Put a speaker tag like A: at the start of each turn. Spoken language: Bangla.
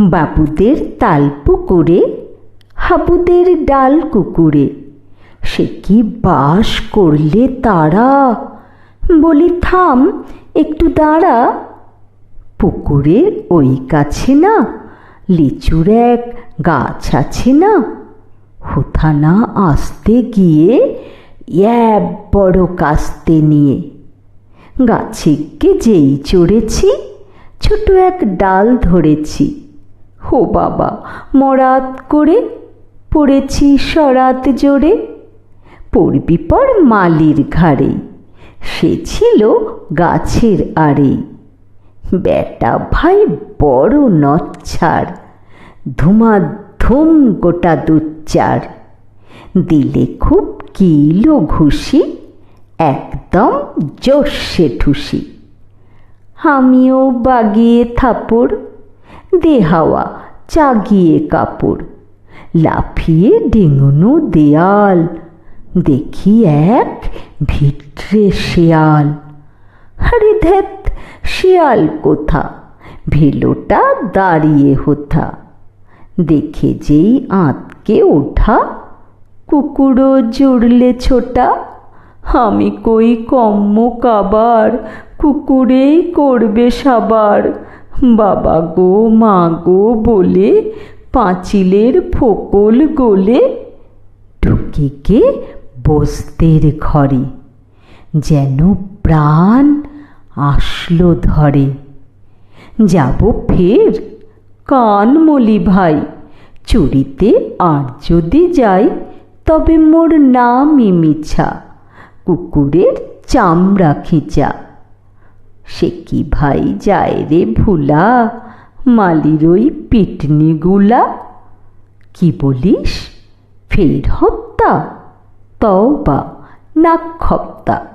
A: বাবুদের তাল পুকুরে, হাবুদের ডাল কুকুরে। সে কি বাস করলে তারা? বলি, থাম, একটু দাঁড়া। পুকুরের ওই কাছে না, লিচুর এক গাছ আছে না। হোথা না আসতে গিয়ে এক বড় কাস্তে নিয়ে। গাছে যেই চড়েছি, ছোট এক ডাল ধরেছি। হো বাবা, মরাত করে পড়েছি সরাত জোরে। পড়বি পর মালির ঘাড়ে, সে ছিল গাছের আড়ে। বেটা ভাই বড় নচ্ছার, ধুমাধুম গোটা দুচ্চার দিলে খুব কিলো ঘুষি, একদম জোশে ঠুসি। আমিও বাগিয়ে থাপড় দে হাওয়া চাগিয়ে কাপড়, লাফিয়ে ডেঙুনো দেয়াল, দেখি এক ভিটরে শেয়াল। আরে ধ্যাত শিয়াল কোথা? ভেলোটা দাঁড়িয়ে হোথা। দেখে যেই আঁতকে ওঠা, কুকুরও জুড়লে ছোটা। আমি কই কম্ম কাবার, কুকুরেই করবে সাবার। বাবা গো, মা গো বলে পাঁচিলের ফোকল গোলে ঢুকে গে বস্তের ঘরে, যেন প্রাণ আসলো ধরে। যাব ফের, কান মলি ভাই, চুরিতে আর যদি যাই, তবে মোর নামই মিছা, কুকুরের চামড়া খিচা। সে কি ভাই যায় রে ভুলা? মালির ওই পিটনিগুলা কি বলিস? ফের হপ্তা তও বা নাক খপ্তা